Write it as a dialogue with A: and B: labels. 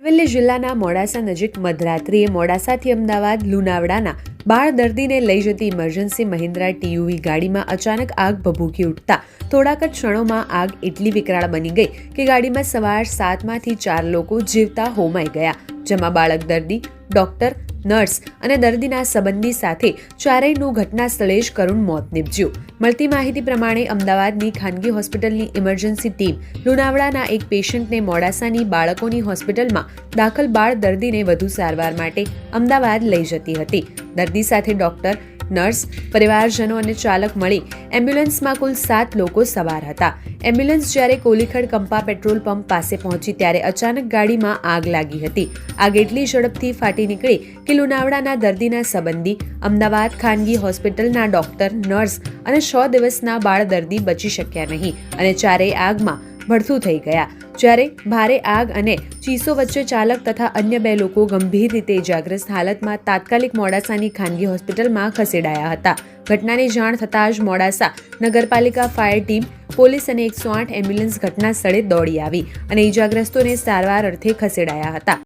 A: અરવલ્લી જિલ્લાના મોડાસા નજીક મધરાત્રિએ મોડાસાથી અમદાવાદ, લુણાવડાના બાળ દર્દીને લઈ જતી ઇમરજન્સી મહિન્દ્રા ટીયુવી ગાડીમાં અચાનક આગ ભભૂકી ઉઠતા થોડાક જ ક્ષણોમાં આગ એટલી વિકરાળ બની ગઈ કે ગાડીમાં સવાર સાતમાંથી ચાર લોકો જીવતા હોમાઈ ગયા, જેમાં બાળક દર્દી, ડોક્ટર નર્સ અને દર્દીના સંબંધી સાથે ચારેયનું ઘટના સ્થળે જ કરુણ મોત નીપજ્યું. મળતી માહિતી પ્રમાણે અમદાવાદની ખાનગી હોસ્પિટલની ઇમરજન્સી ટીમ લુણાવડાના એક પેશન્ટને મોડાસાની બાળકોની હોસ્પિટલમાં દાખલ બાળ દર્દીને વધુ સારવાર માટે અમદાવાદ લઈ જતી હતી. દર્દી સાથે ડોક્ટર નર્સ, પરિવારજનો અને ચાલક મળી એમ્બ્યુલન્સમાં કુલ સાત લોકો સવાર હતા. એમ્બ્યુલન્સ જ્યારે કોલીખડ કંપા પેટ્રોલ પંપ પાસે પહોંચી ત્યારે અચાનક ગાડીમાં આગ લાગી હતી. આગ એટલી ઝડપથી ફાટી નીકળી કે લુણાવડાના દર્દીના સંબંધી, અમદાવાદ ખાનગી હોસ્પિટલના ડોક્ટર, નર્સ અને છ દિવસના બાળ દર્દી બચી શક્યા નહીં અને ચારેય આગમાં ભડથું થઈ ગયા. જ્યારે ભારે આગ અને ચીસો વચ્ચે ચાલક તથા અન્ય બે લોકો ગંભીર રીતે ઇજાગ્રસ્ત હાલતમાં તાત્કાલિક મોડાસાની ખાનગી હોસ્પિટલમાં ખસેડાયા હતા. ઘટનાની જાણ થતાં જ મોડાસા નગરપાલિકા ફાયર ટીમ, પોલીસ અને એકસો આઠ એમ્બ્યુલન્સ ઘટના સ્થળે દોડી આવી અને ઇજાગ્રસ્તોને સારવાર અર્થે ખસેડાયા હતા.